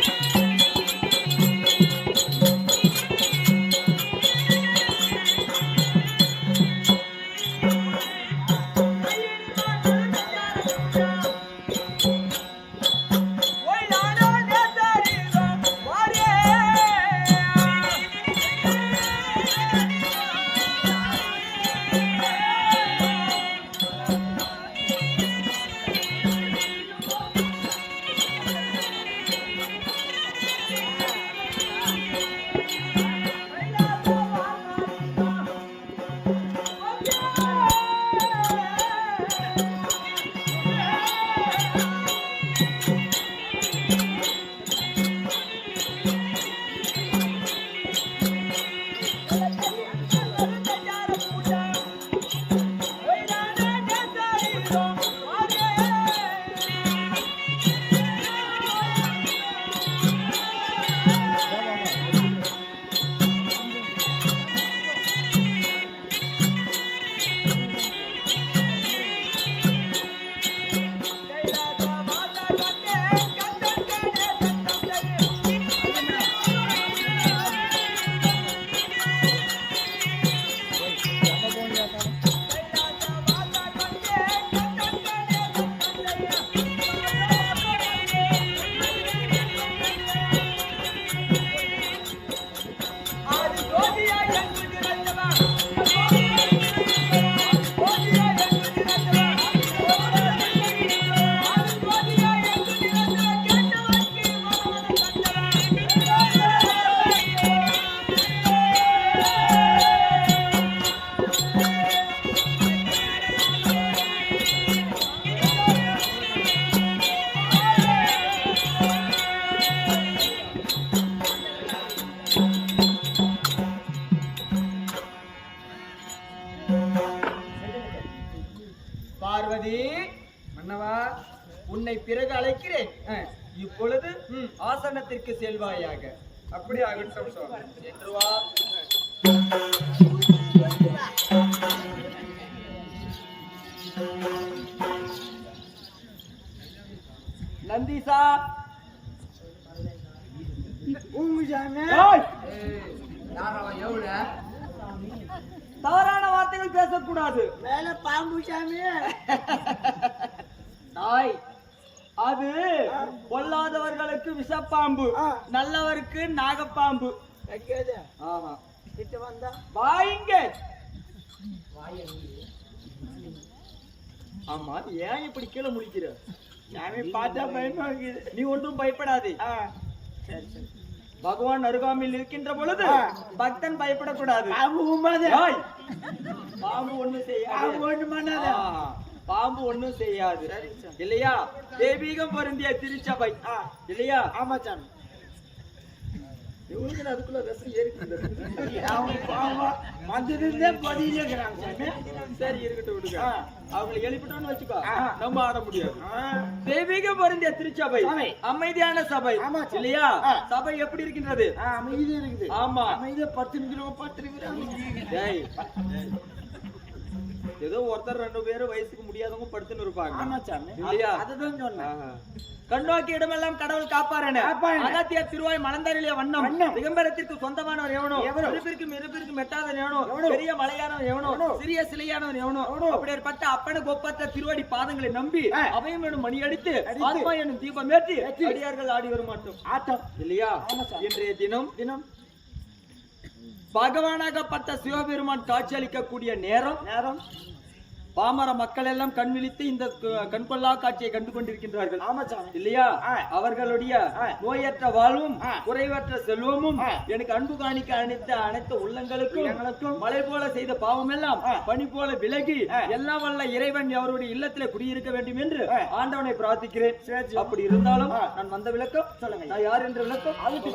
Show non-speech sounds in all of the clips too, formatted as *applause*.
பார்வதி ம். ஆசனத்திற்கு செல்வாயாக அப்படி ஆகட்டும் சென்று வா நந்தீசா ஏய்! தவறான வார்த்தைகள் பேசக்கூடாது. மேல பாம்பு சாமி. தாய் அது பொல்லாதவர்களுக்கு விஷப்பாம்பு. நல்லவருக்கு நாகப்பாம்பு. ஆமா. கிட்ட வந்தா? வாங்க ஆமா ஏன் இப்படி கீழே முடிக்கிற சாமி பார்த்தா பயமா இருக்குது. நீ ஒன்றும் பயப்படாதே. சரி சரி. பகவான் அருகாமையில் இருக்கின்ற பொழுது. பக்தன் பயப்படக்கூடாது. பாம்பு செய்யாது. பாம்பு ஒண்ணு பண்ணாத பாம்பு ஒண்ணும் செய்யாது. இல்லையா? தெய்வீகம் பொருந்திய திருச்சபை. இல்லையா? ஆமா சாமி. இவங்களுக்கு அதுக்குள்ள விஷம் ஏறிக்கிட்டு அவங்க பாம்பு வந்ததுலேருந்தே *laughs* பதிலே இருக்கிறாங்க சாமி. சரி இருக்கட்டும் விடுங்க. அவங்களை எழுப்பிட்டோம்னு வச்சுக்கோ. நம்ம ஆட முடியாது. தெய்வீக பொருந்திய திருச்சபை. சபை. அமைதியான சபை. இல்லையா. சபை எப்படி இருக்கின்றது? ஆ, அமைதி இருக்குது. ஆமா. அமைதியா பத்து நிமிஷம் பத்து நிமிஷம் டேய். ஏதோ ஒருத்தர் ரெண்டு பேரும் வயசுக்கு முடியாதவங்க படுத்துன்னு இருப்பாங்க இல்லையா? அதுதான் சொன்னேன். கண்ணோக்கி இடமெல்லாம் கடவுள் காப்பாரன. அகத்திய திருவாய் மலந்தரிலிய வண்ணம். திகம்பரத்திற்கு சொந்தமானவர் எவனோ? இருப்பிற்கும் இருப்பிற்கும் எட்டாதவன் எவனோ? பெரிய மலையானவன் எவனோ? சிறிய சிலையானவன் எவனோ? அப்படிப்பட்ட அப்பன கொப்பத்த திருவடி பாதங்களை நம்பி. அவையும் எனும் மணி அடித்து. ஆத்மா எனும் தீபம் ஏற்றி. அடியார்கள் ஆடி வர மாட்டோம் ஆட்டம் இல்லையா. இன்றைய தினம் தினம் பகவானாகப்பட்ட சிவபெருமான் காட்சியளிக்கக்கூடிய நேரம்? நேரம். பாமர மக்கள் எல்லாம் கண் விழித்து இந்த கண்கொள்ளா காட்சியை கண்டு கொண்டிருக்கின்றார்கள் இல்லையா. அவர்களுடைய. நோயற்ற வாழ்வும். குறைவற்ற செல்வமும். எனக்கு அன்பு காணிக்க அனைத்த அனைத்து உள்ளங்களுக்கும் மலை போல செய்த பாவம் எல்லாம். பனி போல விலகி. எல்லாம் வல்ல இறைவன் அவருடைய இல்லத்திலே குடியிருக்க வேண்டும் என்று. ஆண்டவனை பிரார்த்திக்கிறேன். அப்படி இருந்தாலும். நான் வந்த விளக்கம் சொல்லுங்க. நான் யார் என்ற விளக்கம் அதுக்கு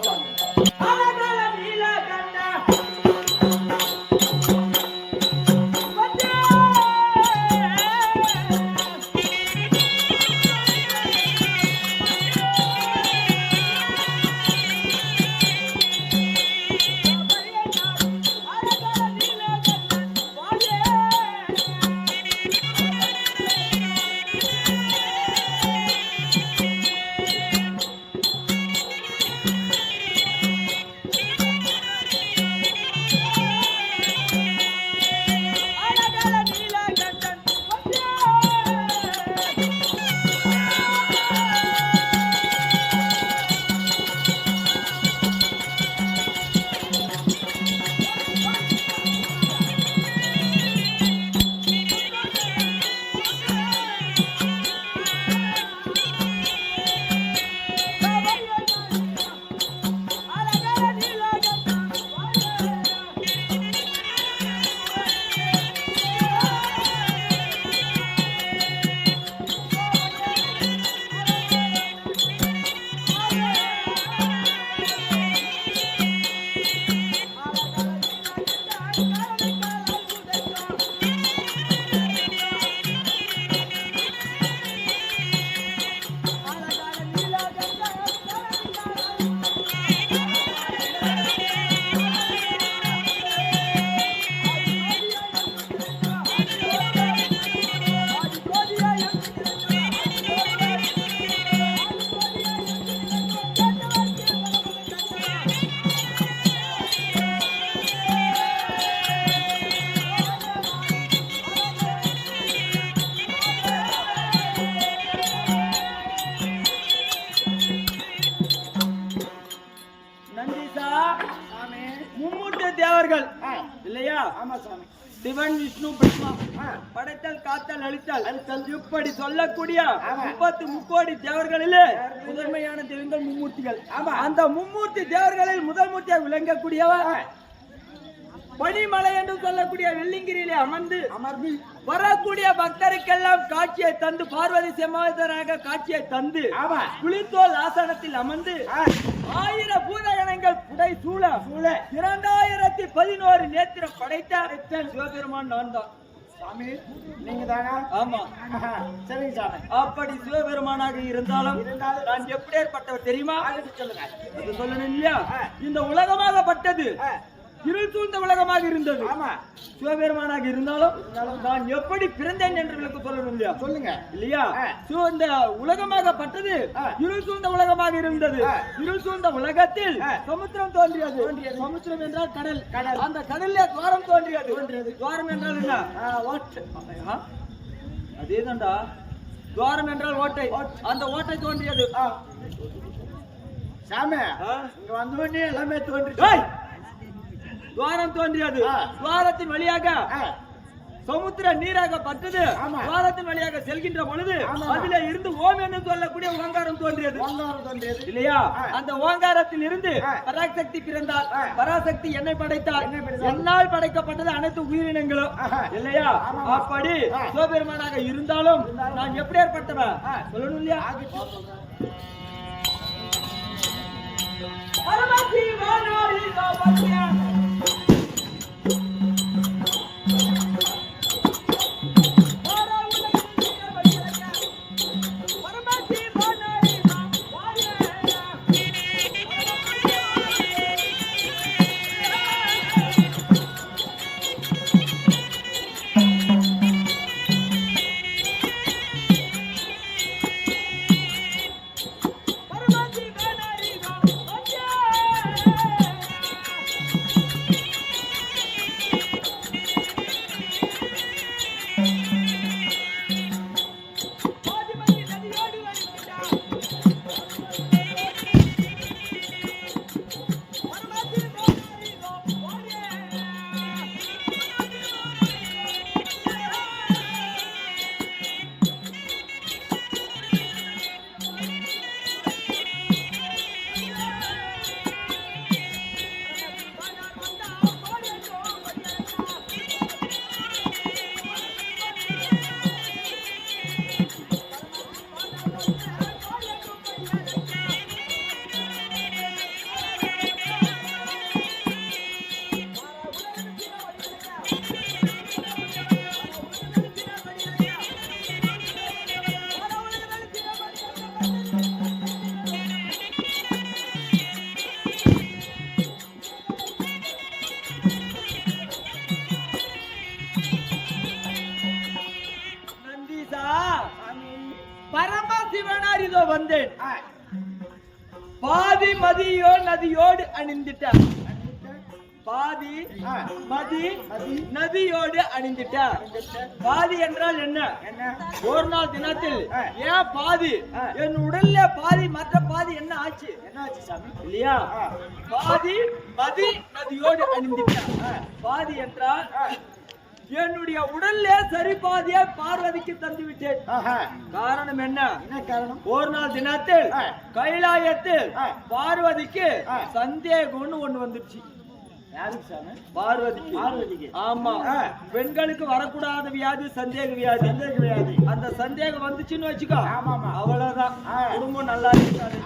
ஆமா சாமி. சிவன் விஷ்ணு பிரம்மா. படைத்தல் காத்தல் அழித்தல். இப்படி சொல்லக்கூடிய. முப்பத்து முக்கோடி தேவர்களிலே முதன்மையான தெய்வங்கள் மும்மூர்த்திகள். ஆமா. அந்த மும்மூர்த்தி தேவர்களில் முதல் மூர்த்தியாக விளங்கக்கூடியவர் பனிமலை என்று சொல்லக்கூடிய வெள்ளிங்கிரியிலே அமர்ந்து அமர்ந்து வரக்கூடிய பக்தருக்கெல்லாம் காட்சியை தந்து பார்வதி சமாதராக காட்சியை தந்து ஆமா. புலித்தோல் ஆசனத்தில் அமர்ந்து ஆயிரம் பூதகணங்கள் புடை சூழ சூழ. இரண்டாயிரத்தி பதினோரு நேத்திரம் படைத்த சிவபெருமான் நான் தான். சாமி நீங்க தானா? ஆமா. சரிங்க சாமி. அப்படி சிவபெருமானாக இருந்தாலும் இருந்தாலும் நான் எப்படியாற்பட்டவர் தெரியுமா? சொல்லுங்க. சொல்லணும் இல்லையா. இந்த உலகமாகப்பட்டது இருள் சூழ்ந்த உலகமாக இருந்தது ஆமா சிவபெருமானாக இருந்தாலும் நான் எப்படி பிறந்தேன் என்று விளக்கு சொல்லணும் இல்லையா சொல்லுங்க இல்லையா இந்த உலகமாகப்பட்டது ஆ. இருள் சூழ்ந்த உலகமாக இருந்தது. இருள் சூழ்ந்த உலகத்தில். சமுத்திரம் தோன்றியது தோன்றியது. சமுத்திரம் என்றால் கடல் கடல். அந்த கடல்ல துவாரம் தோன்றியது துவாரம் என்றால் என்ன? அதேதான்டா துவாரம் என்றால் ஓட்டை அந்த ஓட்டை தோன்றியது. சாமி? இங்க வந்த உடனே எல்லாமே தோன்றுச்சு! துவாரம் தோன்றியது. துவாரத்தின் வழியாக சமுத்திர நீராக பட்டது. துவாரத்தின் வழியாக செல்கின்ற பொழுது. அதிலே இருந்து ஓம் என்று சொல்லக்கூடிய ஓங்காரம் தோன்றியது இல்லையா. அந்த ஓங்காரத்தில் இருந்து. பராசக்தி பிறந்தார் ஆ. பராசக்தி என்னை படைத்தார். என்னால் படைக்கப்பட்டது அனைத்து உயிரினங்களும். இல்லையா. அப்படி. சிவபெருமானாக இருந்தாலும் நான் எப்படி ஏற்பட்டவன். சொல்லணும் இல்லையா ஆகிட்டு பாதி மதி. நதியோடு அணிந்துட்டார் பாதி என்றால் என்ன என்ன ஒரு நாள் தினத்தில். ஏன் பாதி. என் உடல்ல பாதி மற்ற பாதி என்ன ஆச்சு என்னாச்சு சாமி இல்லையா. பாதி மதி நதியோடு அணிந்துட்டார். பாதி என்றால் என்னுடைய உடல்ல சரி பாதியை பார்வதிக்கு தந்து விட்டேன். காரணம் என்ன என்ன காரணம் ஒரு நாள் தினத்தில். கைலாயத்தில். பார்வதிக்கு. சந்தேகம்னு ஒண்ணு வந்துருச்சு பார்வதிக்கு. ஆமா. பெண்களுக்கு வரக்கூடாத வியாதி சந்தேக வியாதி சந்தேக வியாதி. அந்த சந்தேகம் வந்துச்சுன்னு வச்சுக்கோ. அவ்வளவுதான். குடும்பம் நல்லா இருக்காது!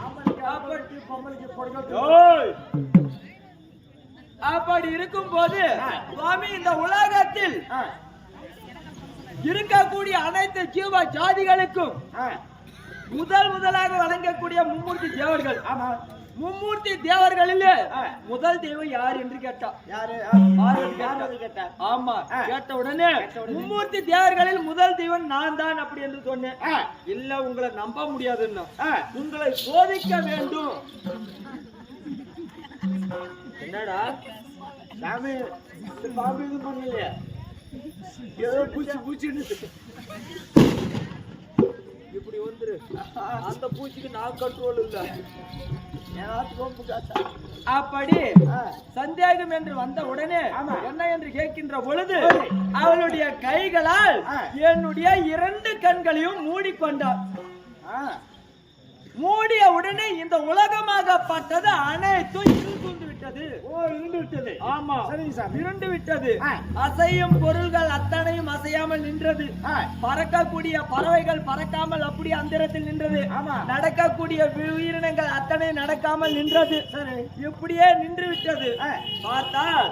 அப்படி இருக்கும் போது. சுவாமி இந்த உலகத்தில் இருக்கக்கூடிய அனைத்து ஜீவ ஜாதிகளுக்கும் முதல் முதலாக வழங்கக்கூடிய மும்மூர்த்தி தேவர்கள் ஆமா மும்மூர்த்தி தேவர்களிலே. முதல் தெய்வம் யார் என்று கேட்டா. யாரு? பார்வதி கேட்டா. ஆமா. கேட்ட உடனே. மும்மூர்த்தி தேவர்களில் முதல் தெய்வம் நான் தான் அப்படி என்று சொன்னேன். இல்ல உங்களை நம்ப முடியாதுன்னா. உங்களை சோதிக்க வேண்டும். என்னடா? சாமி பாம்பு இது பண்ணலையே. ஏதோ பூச்சி பூச்சின்னு. இப்படி வந்துரு. அந்த பூச்சிக்கு நான் கண்ட்ரோல் இல்ல. அப்படி. சந்தேகம் என்று வந்த உடனே. என்ன என்று கேட்கின்ற பொழுது. அவளுடைய கைகளால். என்னுடைய இரண்டு கண்களையும் மூடிக்கொண்டார். மூடிய உடனே இந்த உலகமாகப்பட்டது அனைத்தும் இருண்டு விட்டது ஓ விட்டது ஆமா சரிங்க சாமி இருண்டு விட்டது ஆ. அசையும் பொருள்கள் அத்தனையும் அசையாமல் நின்றது. பறக்கக்கூடிய பறவைகள் பறக்காமல் அப்படி அந்தரத்தில் நின்றது ஆமா. நடக்கக்கூடிய உயிரினங்கள் அத்தனை நடக்காமல் நின்றது சரி இப்படியே நின்று விட்டது. பார்த்தால்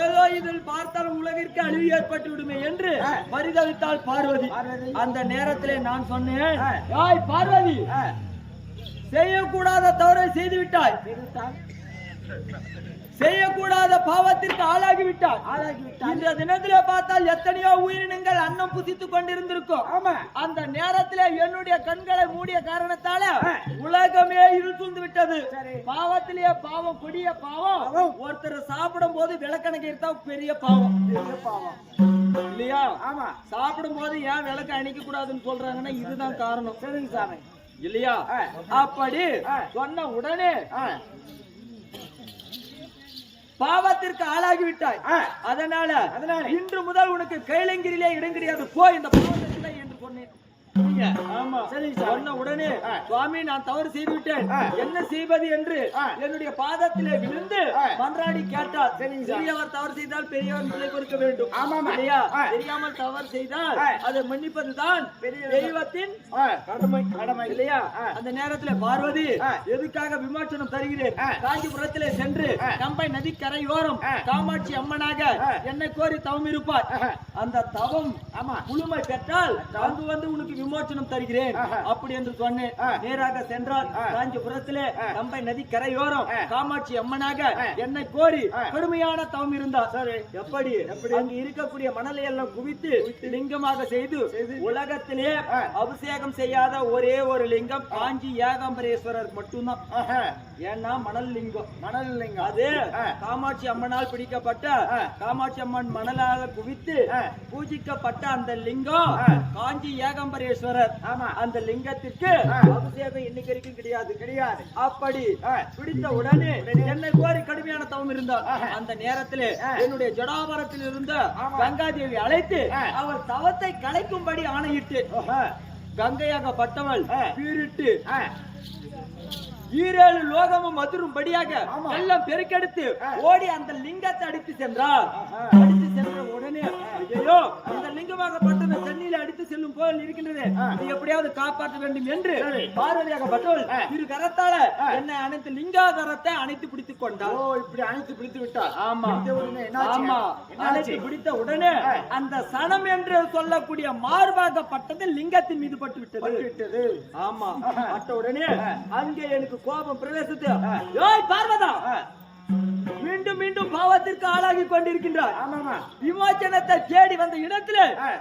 ஏதோ இதில் பார்த்தால் உலகிற்கு அழிவு ஏற்பட்டு விடுமே என்று. பரிதவித்தாள் பார்வதி. அந்த நேரத்திலே நான் சொன்னேன் ஆ. "ஏய் பார்வதி. செய்யக்கூடாத தவறை செய்து விட்டாய் செய்யக்கூடாத பாவத்திற்கு ஆளாகி விட்டாய் ஆளாகி விட்டான் இந்த தினத்திலே பார்த்தால் எத்தனையோ உயிரினங்கள் அன்னம் புசித்துக் கொண்டிருந்திருக்கும். ஆமா. அந்த நேரத்திலே என்னுடைய கண்களை மூடிய காரணத்தால. உலகமே இருள் சூழ்ந்து விட்டது. பாவத்திலேயே பாவம் கொடிய பாவம். ஒருத்தர் சாப்பிடும் போது விளக்கணக்கு எடுத்தா பெரிய பாவம். பெரிய பாவம். இல்லையா? ஆமா. சாப்பிடும் போது ஏன் விளக்கு அணைக்க கூடாதுன்னு சொல்றாங்கன்னா இதுதான் காரணம். சரிங்க சாமி. இல்லையா. அப்படி. சொன்ன உடனே. பாவத்திற்கு ஆளாகி விட்டாய். அதனால அதனால. இன்று முதல் உனக்கு கைலங்கிரிலே இடம் கிடையாது போ இந்த பாவத்திற்கு என்று சொன்னேன் சொன்ன உடனே. சுவாமி நான் தவறு செய்து விட்டேன் ஆ. என்ன செய்வது என்று. என்னுடைய பாதத்திலே விழுந்து. மன்றாடி கேட்டார். பெரியவர் தவறு செய்தால் பெரியவர் நிலை கொடுக்க வேண்டும் ஆமாமா. ஆ. தெரியாமல் தவறு செய்தால். அதை மன்னிப்பதுதான் தெய்வத்தின் கடமை கடமை இல்லையா. அந்த நேரத்துல பார்வதி. எதுக்காக விமோசனம் தருகிறேன். காஞ்சிபுரத்திலே சென்று. கம்பை நதிக்கரையோரம் ஆ. காமாட்சி அம்மனாக. என்னை கோரி தவம் இருப்பார். அந்த தவம் ஆமா முழுமை பெற்றால் அங்கு வந்து உனக்கு விமோசனம் தருகிறேன். அப்படி என்று சொன்னேன். நேராக சென்றால். காஞ்சிபுரத்திலே. கம்பை நதி கரையோரம். காமாட்சி அம்மனாக. என்னை கோரி. கடுமையான தவம் இருந்தார். எப்படி? அங்கு இருக்கக்கூடிய மணலை எல்லாம் குவித்து லிங்கமாக செய்து. உலகத்திலே. அபிஷேகம் செய்யாத ஒரே ஒரு லிங்கம் காஞ்சி ஏகாம்பரேஸ்வரர் மட்டும்தான். ஏன்னா மணல் லிங்கம் மணல் இல்லைங்க அது. காமாட்சி அம்மனால் பிடிக்கப்பட்ட. காமாட்சி அம்மன் மணலாக குவித்து. பூஜிக்கப்பட்ட அந்த லிங்கம். காஞ்சி ஏகாம்பரேஸ்வரர் ஆமா அந்த லிங்கத்திற்கு. அபிஷேகம் இன்னைக்கு வரைக்கும் கிடையாது கிடையாது அப்படி. பிடித்த உடனே என்னை கோரி கடுமையான தவம் இருந்தார். அந்த நேரத்திலே. என்னுடைய ஜடாபரத்தில் இருந்த. கங்காதேவி அழைத்து. அவர் தவத்தை கலைக்கும்படி ஆணையிட்டு ஆஹா. கங்கையாகப்பட்டவள் ஆ. பீரிட்டு. ஈரேழு லோகமும் மதுரும்படியாக ஆமா. எல்லாம் பெருக்கெடுத்து. ஓடி அந்த லிங்கத்தை அடித்து சென்றார். அடித்து சென்ற உடனே ஐயோ இந்த லிங்கமாகப்பட்டது தண்ணியில அடித்து செல்லும் போல் இருக்கின்றது. இது எப்படியாவது காப்பாற்ற வேண்டும் என்று. பார்வதியாகப்பட்டவள். இரு கரத்தால. என்னை அனைத்து லிங்காதரத்தை அணைத்து பிடித்துக் ஓ கொண்டார் இப்படி அணைத்து பிடித்து விட்டார் ஆமா பிடித்த? ஆமா? அணைத்து பிடித்த உடனே. அந்த சனம் என்று சொல்லக்கூடிய மார்பாகப்பட்டது லிங்கத்தின் மீது பட்டு விட்டது ஆமா. பட்ட உடனே. அங்கே எனக்கு கோபம் பிரவேசித்து பார்வதா. மீண்டும் மீண்டும் பாவத்திற்கு ஆளாகி கொண்டிருக்கின்றார் விமோச்சனத்தை தேடி வந்த இடத்துல.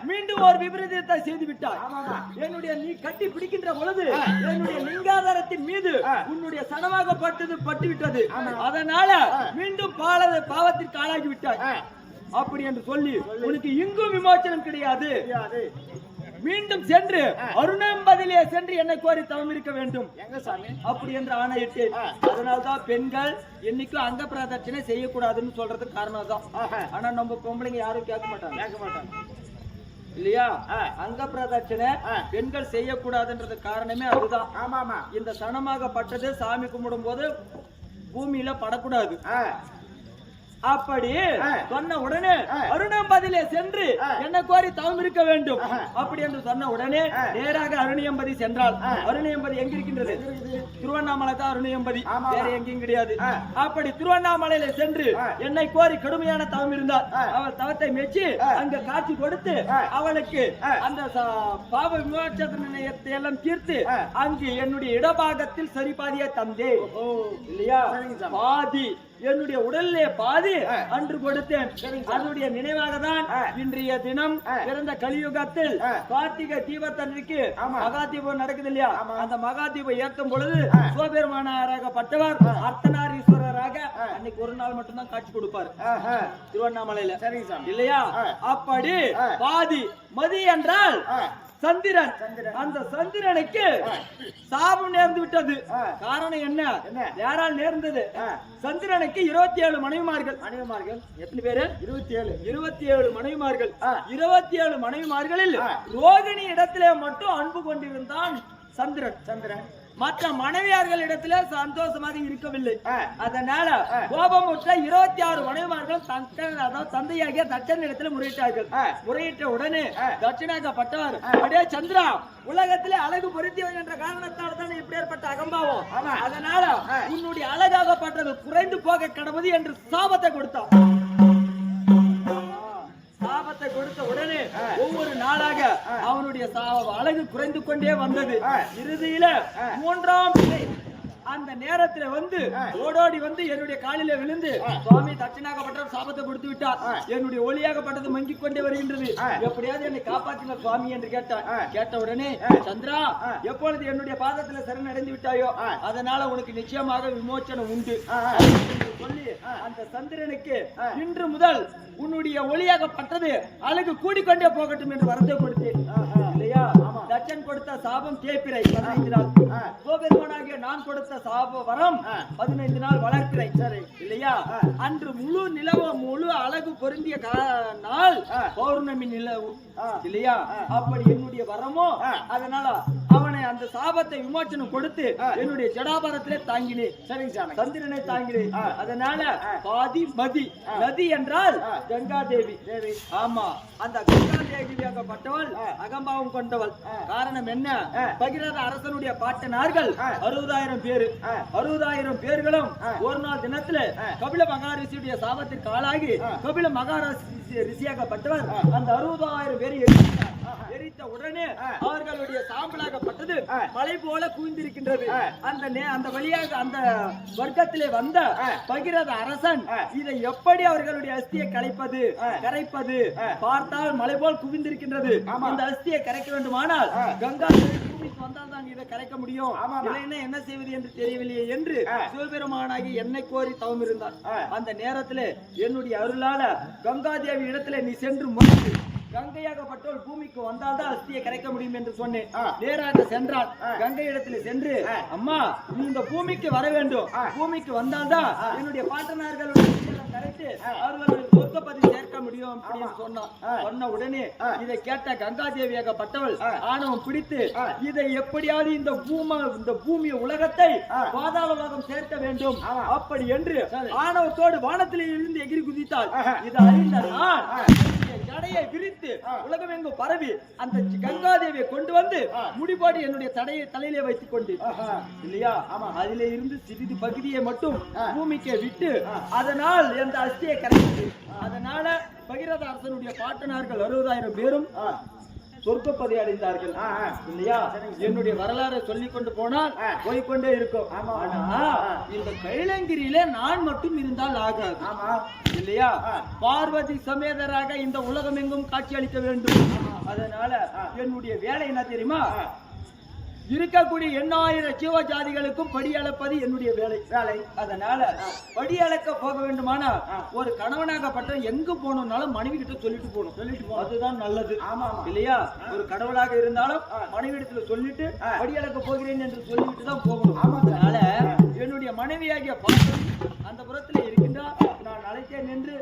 மீண்டும் ஒரு விபரீதத்தை செய்து விட்டார் என்னுடைய நீ கட்டி பிடிக்கின்ற பொழுது. என்னுடைய லிங்காதாரத்தின் மீது. உன்னுடைய சனமாகப்பட்டது பட்டு விட்டது ஆமா. அதனால. மீண்டும் பால பாவத்திற்கு ஆளாகி விட்டாய் ஆ. அப்படி என்று சொல்லி உனக்கு இங்கும் விமோச்சனம் கிடையாது மீண்டும் சென்று. அருணம்பதிலே சென்று என்னை கோரி தவம் இருக்க வேண்டும் எங்க சாமி அப்படி என்று ஆணையிட்டு. அதனால்தான் பெண்கள் என்னைக்கும் அங்க பிரதட்சணை செய்யக்கூடாதுன்னு சொல்றதுக்கு காரணம் தான். ஆனா நம்ம பொம்பளைங்க யாரும் கேட்க மாட்டாங்க கேட்க மாட்டாங்க இல்லையா. அங்க பிரதட்சணை. பெண்கள் செய்யக்கூடாதுன்றது காரணமே அதுதான் ஆமாமா இந்த சனமாகப்பட்டது சாமி கும்பிடும் போது பூமியில படக்கூடாது. அப்படி. சொன்ன உடனே ஆ. அருணம்பதியிலே சென்று. என்ன கோரி தவம் இருக்க வேண்டும். அப்படி என்று சொன்ன உடனே. நேராக அருணியம்பதி சென்றால். அருணியம்பதி எங்க இருக்கின்றது திருவண்ணாமலை தான் அருணியம்பதி. வேற எங்கேயும் கிடையாது. அப்படி திருவண்ணாமலையில சென்று. என்னை கோரி கடுமையான தவம் இருந்தார் ஆ. அவள் தவத்தை மெச்சி. அங்க காட்சி கொடுத்து. அவளுக்கு. அந்த பாவ விமோச்சனத்தை எல்லாம் தீர்த்து. அங்கு என்னுடைய இடபாகத்தில் சரிபாதிய தந்தே இல்லையா. பாதி என்னுடைய உடல்லே பாதி. அன்று கொடுத்தேன். அதனுடைய நினைவாக தான். இன்றைய தினம். பிறந்த கலியுகத்தில். கார்த்திகை தீபத்தன்னைக்கு ஆமா. மகா தீபம் நடக்குது இல்லையா. அந்த மகா தீபம் ஏற்றும் பொழுது. சிவபெருமானாராகப்பட்டவர் அர்த்தநாரீஸ்வரராக அன்னைக்கு ஒரு நாள் மட்டும்தான் காட்சி கொடுப்பாரு. திருவண்ணாமலையில சாமி இல்லையா. அப்படி. பாதி மதி என்றால். சந்திரன். அந்த சந்திரனுக்கு. சாபம் நேர்ந்து விட்டது. காரணம் என்ன? யாரால் நேர்ந்தது. சந்திரனுக்கு இருபத்தி ஏழு மனைவிமார்கள் மனைவிமார்கள் எத்தனை பேரு இருபத்தி ஏழு இருபத்தி ஏழு மனைவிமார்கள். இருபத்தி ஏழு மனைவிமார்களில். ரோகிணி இடத்திலே மட்டும் அன்பு கொண்டிருந்தான் சந்திரன் சந்திரன் மற்ற மனைவியார்கள் இடத்திலே சந்தோஷமாக இருக்கவில்லை. அதனால. கோபமுற்ற இருபத்தி ஆறு மனைவிமார்களும் தங்கள் அதாவது தந்தையாகிய தட்சன் இடத்துல முறையிட்டார்கள். முறையிட்ட உடனே. தட்சிணாக்கப்பட்டவர். அடே சந்திரா உலகத்திலே அழகு பொருத்தியவன் என்ற காரணத்தால் தான் இப்படியாற்பட்ட அகம்பாவம் ஆமா. அதனால. உன்னுடைய அழகாகப்பட்டது குறைந்து போக கடவுது என்று சாபத்தை கொடுத்தான் சாபத்தை கொடுத்த உடனே ஒவ்வொரு நாளாக அவனுடைய அழகு குறைந்து கொண்டே வந்தது. இறுதியில மூன்றாம் பிறை அந்த நேரத்துல வந்து ஓடோடி வந்து என்னுடைய காலில விழுந்து சுவாமி தட்சிணாகப்பட்டவர் சாபத்தை கொடுத்து விட்டார். என்னுடைய ஒளியாகப்பட்டது மங்கிக் கொண்டே வருகின்றது. எப்படியாவது என்னை காப்பாற்றுங்க சுவாமி என்று கேட்டார். கேட்ட உடனே சந்திரா எப்பொழுது என்னுடைய பாதத்துல சரணடைந்து விட்டாயோ அதனால உனக்கு நிச்சயமாக விமோச்சனம் உண்டு. சொல்லி அந்த சந்திரனுக்கு இன்று முதல் உன்னுடைய ஒளியாகப்பட்டது அழகு கூடிக்கொண்டே போகட்டும் என்று வரத்தை கொடுத்தேன். இல்லையா. தச்சன் கொடுத்த சாபம் தேய்பிரை பதினைந்து நாள் ஆ. சிவபெருமானாகிய நான் கொடுத்த சாப வரம். பதினைந்து நாள் வளர்க்கிறேன் சரி. இல்லையா. அன்று முழு நிலவ முழு அழகு பொருந்திய நாள். பௌர்ணமி நிலவு. இல்லையா. அப்படி என்னுடைய வரமோ. அதனால அவனை அந்த சாபத்தை விமோச்சனம் கொடுத்து. என்னுடைய ஜடாபாரத்திலே தாங்கினேன் சரிங்க சாமி சந்திரனை தாங்கினேன் ஆ. அதனால. பாதி மதி. நதி என்றால். கங்கா தேவி தேவி ஆமா அந்த கங்கா தேவியாகப்பட்டவள். அகம்பாவம் கொண்டவள். காரணம் என்ன. பகிரத அரசனுடைய பாட்டனார்கள். அறுபதாயிரம் பேரு. அறுபதாயிரம் பேர்களும். ஒரு நாள் தினத்துல. கபில மகாரிஷியுடைய சாபத்திற்கு ஆளாகி. கபில மகாராசி ரிஷியாகப்பட்டவர் ஆ. அந்த அறுபதாயிரம் பேரை எரித்த உடனே. அவர்களுடைய சாம்பலாகப்பட்டது. மலை போல குவிந்திருக்கின்றது. அந்த அந்த வழியாக அந்த வர்க்கத்திலே வந்த. பகிரத அரசன். இதை எப்படி அவர்களுடைய அஸ்தியை கலைப்பது. கரைப்பது. பார்த்தால் மலை போல் குவிந்திருக்கின்றது. இந்த அஸ்தியை கரைக்க வேண்டுமானால். கங்கா பூமிக்கு வந்தால் தான் இதை கரைக்க முடியும். இல்லைன்னா என்ன செய்வது என்று தெரியவில்லையே என்று. சிவபெருமானாகி என்னை கோரி தவம் இருந்தார். அந்த நேரத்திலே என்னுடைய அருளால கங்காதேவி இடத்துல நீ சென்று முறைத்து கங்கையாகப்பட்டவள் பூமிக்கு வந்தால்தான் அஸ்தியை கரைக்க முடியும் என்று சொன்னேன். நேராக சென்றாள் ஆ. கங்கை இடத்துல சென்று. அம்மா நீ இந்த பூமிக்கு வர வேண்டும். பூமிக்கு வந்தால்தான். என்னுடைய பாட்டனார்களுடைய கரைத்து ஆ. சொர்க்கப்பதி சேர்க்க முடியும் அப்படின்னு சொன்னான் ஆ. சொன்ன உடனே. இதை கேட்ட கங்காதேவியாகப்பட்டவள் ஆ. ஆணவம் பிடித்து. இதை எப்படியாவது இந்த பூம இந்த பூமி உலகத்தை. பாதாள உலகம் சேர்க்க வேண்டும். அப்படி என்று. ஆணவத்தோடு வானத்திலே இருந்து எகிரி குதித்தாள். இது அறிந்த நான் ஜடையை விரித்து ஆ. உலகமெங்கும் பரவி அந்த கங்காதேவியை கொண்டு வந்து. முடிபாடி என்னுடைய தடையை தலையிலே வைத்துக் கொண்டு. இல்லையா ஆமா. அதிலே இருந்து சிறிது பகுதியை மட்டும். பூமிக்கு விட்டு. அதனால் எந்த அஸ்தியை கரைத்தது அதனால பகிரத அரசனுடைய பாட்டனார்கள் அறுபதாயிரம் பேரும். சொர்க்கப்பதி அடைந்தார்கள். இல்லையா என்னுடைய வரலாறை சொல்லிக் கொண்டு போனால் ஆ. போய்க்கொண்டே இருக்கும் ஆனா. இந்த கைலங்கிரியில நான் மட்டும் இருந்தால் ஆகாது இல்லையா. பார்வதி சமேதராக இந்த உலகம் எங்கும் காட்சி அளிக்க வேண்டும் அதனால. என்னுடைய வேலை என்ன தெரியுமா. இருக்கக்கூடிய எண்ணாயிரம் ஜீவ ஜாதிகளுக்கும் படி அளப்பது என்னுடைய வேலை வேலை அதனால படி அளக்க போக வேண்டுமானா ஆ. ஒரு கணவனாகப்பட்ட எங்க போகணும்னாலும் மனைவி கிட்ட சொல்லிட்டு போகணும் சொல்லிட்டு போகணும் அதுதான் நல்லது ஆமா. இல்லையா ஒரு கடவுளாக இருந்தாலும். மனைவி இடத்துல சொல்லிட்டு ஆ. படி அளக்க போகிறேன் என்று சொல்லிட்டு தான் போகணும் ஆமா. அதனால. என்னுடைய மனைவியாகிய பாசம் அந்த புறத்துல இருக்கின்றார் நான் அழைத்தேன் என்று